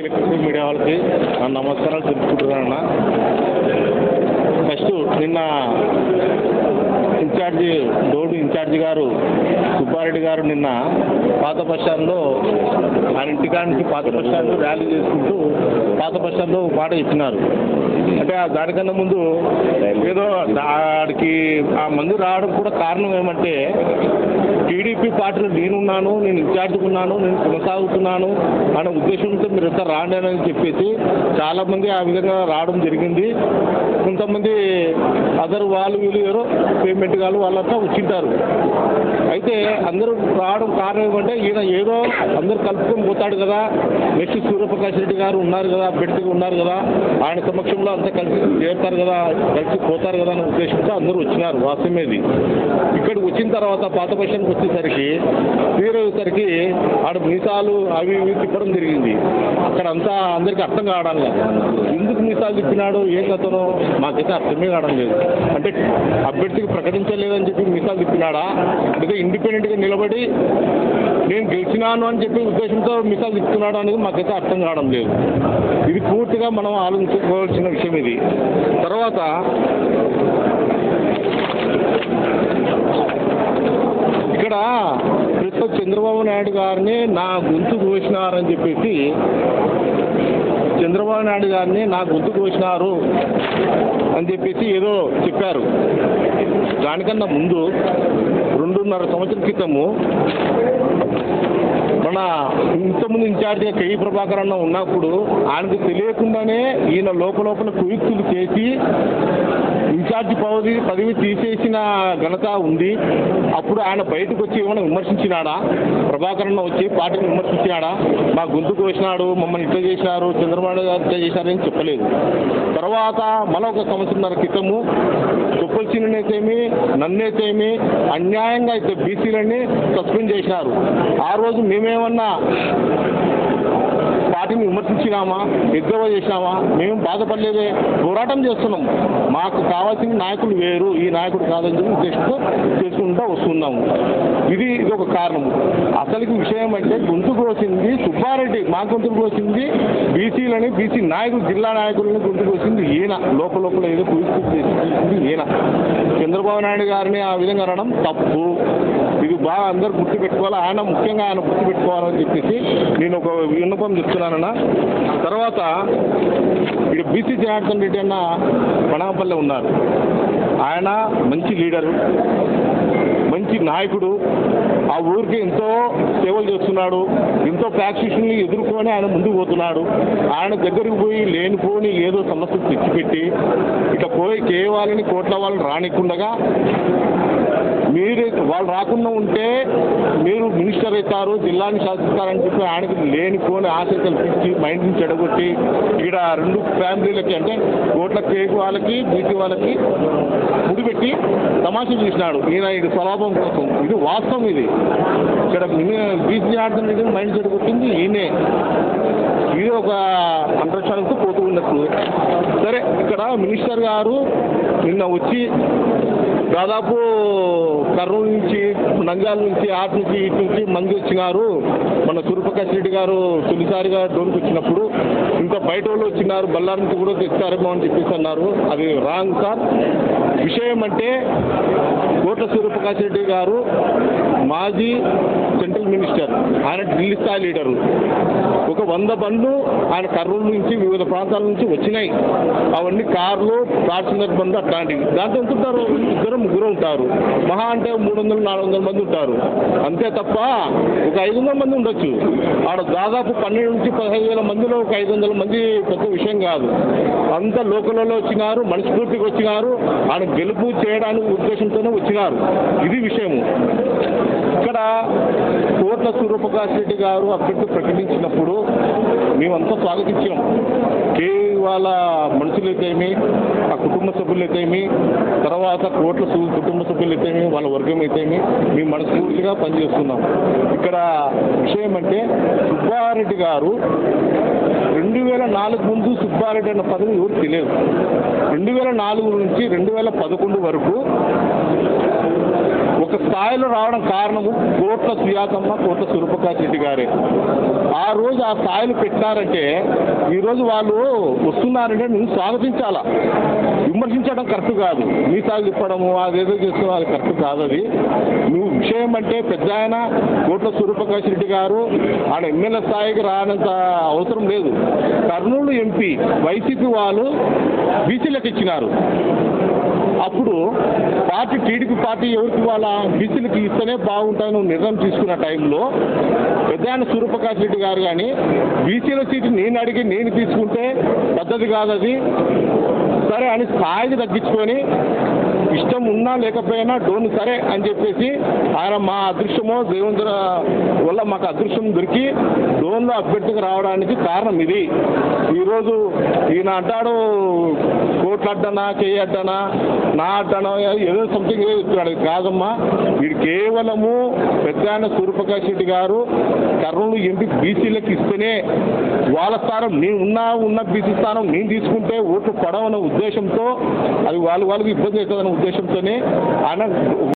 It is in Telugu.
ఎలక్ట్రిసిటీ మీడియా వాళ్ళకి నా నమస్కారాలు తెలుపుకుంటున్నాను ఫస్ట్ నిన్న ఇన్ఛార్జి డోడు ఇన్ఛార్జి గారు సుబ్బారెడ్డి గారు నిన్న పాత బస్ స్టాండ్లో ఆయన ఇంటికానికి నుంచి పాత బస్ స్టాండ్ ర్యాలీ చేసుకుంటూ పాత బస్ స్టాండ్లో ఒక ఇచ్చినారు అంటే దానికన్నా ముందు ఏదో ఆడికి ఆ మంది రావడం కూడా కారణం ఏమంటే టీడీపీ పార్టీలో నేనున్నాను నేను ఇన్ఛార్జ్గా ఉన్నాను నేను కొనసాగుతున్నాను అనే ఉద్దేశంతో మీరు ఎంత రాండి అని చెప్పేసి చాలామంది ఆ విధంగా రావడం జరిగింది. కొంతమంది అదర్ వాళ్ళు వీళ్ళు ఎవరో పేమెంట్ కాదు వాళ్ళంతా వచ్చింటారు అయితే అందరూ రావడం కారణం ఏమంటే ఈయన ఏదో అందరూ కలుపుకొని పోతాడు కదా. నెక్స్ట్ సూర్యప్రకాష్ రెడ్డి గారు ఉన్నారు కదా అభ్యర్థిగా ఉన్నారు కదా. ఆయన సమక్షంలో అంతా కలిసి చేరుతారు కదా కలిసి పోతారు కదా అనే ఉద్దేశంతో అందరూ వచ్చినారు వాస్తవమేది ఇక్కడికి వచ్చిన తర్వాత పాత పక్షానికి వచ్చేసరికి తీరేసరికి ఆడ మీసాలు అవి ఇవి తిప్పడం జరిగింది. అక్కడ అంతా అందరికీ అర్థం కావడం లేదు. ఎందుకు మీసాలు తిప్పినాడు? ఏం కథనో మాకైతే అర్థమే కావడం లేదు. అంటే అభ్యర్థికి ప్రకటించలేదని చెప్పి మిసాల్ తిప్పినాడా? లేదా ఇండిపెండెంట్గా నిలబడి నేను గెలిచినాను అని చెప్పి ఉద్దేశంతో మిసాల్ తిప్పుతున్నాడు అనేది మాకైతే అర్థం కావడం లేదు. ఇది పూర్తిగా మనం ఆలోచించుకోవాల్సిన విషయం ఇది. తర్వాత ఇక్కడ ప్రస్తుతం చంద్రబాబు నాయుడు గారిని నా గొంతు కోసినారని చెప్పేసి చంద్రబాబు నాయుడు గారిని నా గొంతు కోసినారు అని చెప్పేసి ఏదో చెప్పారు. దానికన్నా ముందు రెండున్నర సంవత్సరం క్రితము మన ఇంతకుముందు ఇన్ఛార్జిగా కేఈ ప్రభాకర్ అన్న ఉన్నప్పుడు ఆయనకు తెలియకుండానే ఈయన లోపలోపల కుయుక్తులు చేసి ఇన్ఛార్జి పదవి పదవి తీసేసిన ఘనత ఉంది. అప్పుడు ఆయన బయటకు వచ్చి ఏమైనా విమర్శించినాడా? ప్రభాకర్ అన్న వచ్చి పార్టీని విమర్శించినాడా? మా గొంతు కోసినాడు మమ్మల్ని ఇట్లా చేసినారు చంద్రబాబు వాడు ఇట్లా చేశారని చెప్పలేదు. తర్వాత మళ్ళీ ఒక సంవత్సరంన్నర క్రితము తుప్పల్చినైతేమి నన్నైతేమి అన్యాయంగా అయితే బీసీలని సస్పెండ్ చేశారు. ఆ రోజు మేమేమన్నా పార్టీని విమర్శించినామా? ఎగ్గవ చేసినామా? మేము బాధపడలేదే. పోరాటం చేస్తున్నాం. మాకు కావాల్సిన నాయకులు వేరు. ఈ నాయకుడు కాదని చెప్పి ఉద్దేశంతో చేసుకుంటూ వస్తున్నాము. ఇది ఇది ఒక కారణం. అసలుకి విషయం అంటే గొంతుకు వచ్చింది సుబ్బారెడ్డి మా గొంతు వచ్చింది బీసీలని బీసీ నాయకులు జిల్లా నాయకులని గొంతు వచ్చింది ఈయన. లోపల లోపల ఏదో పూర్తి చేసింది ఈయన. చంద్రబాబు నాయుడు గారిని ఆ విధంగా అనడం తప్పు. ఇది బాగా అందరు గుర్తు పెట్టుకోవాలి ఆయన ముఖ్యంగా ఆయన గుర్తు పెట్టుకోవాలని చెప్పేసి నేను ఒక విన్నపం చెప్తున్నానన్న తర్వాత ఇక్కడ బీసీ జనార్దన్ రెడ్డి అన్న పణాపల్లె ఉన్నారు. ఆయన మంచి లీడరు మంచి నాయకుడు. ఆ ఊరికి ఎంతో సేవలు చేస్తున్నాడు. ఎంతో ప్రాక్టీషన్ని ఎదుర్కొని ఆయన ముందుకు పోతున్నాడు. ఆయన దగ్గరికి పోయి లేనిపోని ఏదో సమస్యలు తెచ్చిపెట్టి ఇక పోయి కేవాలని కోట్ల వాళ్ళని రానికుండగా మీరు వాళ్ళు రాకుండా ఉంటే మీరు మినిస్టర్ అవుతారు జిల్లాని శాసిస్తారని చెప్పి ఆయనకి లేనిపోని ఆశ కల్పించి నుంచి చెడగొట్టి ఇక్కడ రెండు ఫ్యామిలీలకి అంటే కోట్ల కేకు వాళ్ళకి బీటీ వాళ్ళకి ముడిపెట్టి తమాషా చేసినాడు. ఈయన ఇది స్వలాభం కోసం. ఇది వాస్తవం ఇది. ఇక్కడ బీసీ ఆడుతున్న మైండ్ చెడగొట్టింది ఈయనే. ఇది ఒక అంతరిక్షానికి పోతూ ఉన్నట్లు సరే ఇక్కడ మినిస్టర్ గారు నిన్న వచ్చి దాదాపు కర్నూలు నుంచి నంద్యాల నుంచి ఆటు నుంచి ఇటు నుంచి మంది వచ్చినారు. మన సూర్యప్రకాష్ రెడ్డి గారు తొలిసారిగా డోన్కి వచ్చినప్పుడు ఇంకా బయట వాళ్ళు వచ్చినారు బళ్ళారి నుంచి కూడా తెచ్చారేమో అని చెప్పేసి అన్నారు. అది రాంగ్ సార్. విషయం అంటే కోట్ల సూర్యప్రకాష్ రెడ్డి గారు మాజీ సెంట్రల్ మినిస్టర్ ఆయన ఢిల్లీ స్థాయి లీడరు. ఒక వంద బండ్లు ఆయన కర్నూలు నుంచి వివిధ ప్రాంతాల నుంచి వచ్చినాయి. అవన్నీ కార్లు ఫార్చునర్ బండ్లు అట్లాంటివి. దాంట్లో ఎంత ఉంటారు? ఇద్దరు ముగ్గురు ఉంటారు. మహా అంటే మూడు వందలు నాలుగు వందల మంది ఉంటారు. అంతే తప్ప ఒక ఐదు వందల మంది ఉండొచ్చు. ఆడ దాదాపు పన్నెండు నుంచి పదహైదు వేల మందిలో ఒక ఐదు వందల మంది పెద్ద విషయం కాదు. అంత లోకల్లో వచ్చినారు మనస్ఫూర్తికి వచ్చినారు. ఆడ గెలుపు చేయడానికి ఉద్దేశంతోనే వచ్చినారు. ఇది విషయము. సూర్యప్రకాష్ రెడ్డి గారు అభ్యర్థి ప్రకటించినప్పుడు మేమంతా స్వాగతించాం. కే వాళ్ళ మనుషులైతేమి ఆ కుటుంబ సభ్యులైతేమి తర్వాత కోట్ల కుటుంబ సభ్యులైతేమి వాళ్ళ వర్గం అయితేమి మేము మనస్ఫూర్తిగా పనిచేస్తున్నాం. ఇక్కడ విషయం అంటే సుబ్బారెడ్డి గారు రెండు వేల నాలుగు ముందు సుబ్బారెడ్డి అన్న పదవి ఎవరు తెలియదు. రెండు వేల నాలుగు నుంచి రెండు వేల పదకొండు వరకు ఒక స్థాయిలో రావడం కారణము కోట్ల సుయాతమ్మ కోట్ల సురూపకాశ్ రెడ్డి గారే. ఆ రోజు ఆ స్థాయిలో పెట్టారంటే ఈరోజు వాళ్ళు వస్తున్నారంటే నువ్వు స్వాగతించాలా? విమర్శించడం కరెక్ట్ కాదు. మీసాలు తిప్పడము అదేదో చేస్తున్నావు అది కరెక్ట్ కాదు అది. నువ్వు విషయం అంటే పెద్ద ఆయన కోట్ల సూర్యప్రకాష్ రెడ్డి గారు ఆయన ఎమ్మెల్యే స్థాయికి రానంత అవసరం లేదు. కర్నూలు ఎంపీ వైసీపీ వాళ్ళు బీసీలకు ఇచ్చినారు. అప్పుడు పార్టీ టీడీపీ పార్టీ ఎవరికి వాళ్ళ బీసీలకు ఇస్తేనే బాగుంటాయని నిర్ణయం తీసుకున్న టైంలో పెద్దాయన సూర్యప్రకాష్ రెడ్డి గారు కానీ బీసీల సీటు నేను అడిగి నేను తీసుకుంటే పద్ధతి కాదు అది సరే అని స్థాయికి తగ్గించుకొని ఇష్టం ఉన్నా లేకపోయినా డోన్ సరే అని చెప్పేసి ఆయన మా అదృష్టమో దేవుని వల్ల మాకు అదృష్టం దొరికి డోన్లో అభ్యర్థిగా రావడానికి కారణం ఇది. ఈరోజు ఈయన అంటాడు కోట్లు అడ్డనా చేయి అడ్డనా నా అడ్డనా ఏదో సంథింగ్ ఏదో చెప్తున్నాడు. అది కాదమ్మా వీడు కేవలము పెద్ద ఆయన సూర్యప్రకాష్ రెడ్డి గారు కర్నూలు ఎంపీ బీసీలకు ఇస్తేనే వాళ్ళ స్థానం నేను ఉన్నా ఉన్న బీసీ స్థానం నేను తీసుకుంటే ఓట్లు పడవన్న ఉద్దేశంతో అది వాళ్ళు వాళ్ళకి ఇబ్బంది అవుతుందన్న ఉద్దేశంతోనే అన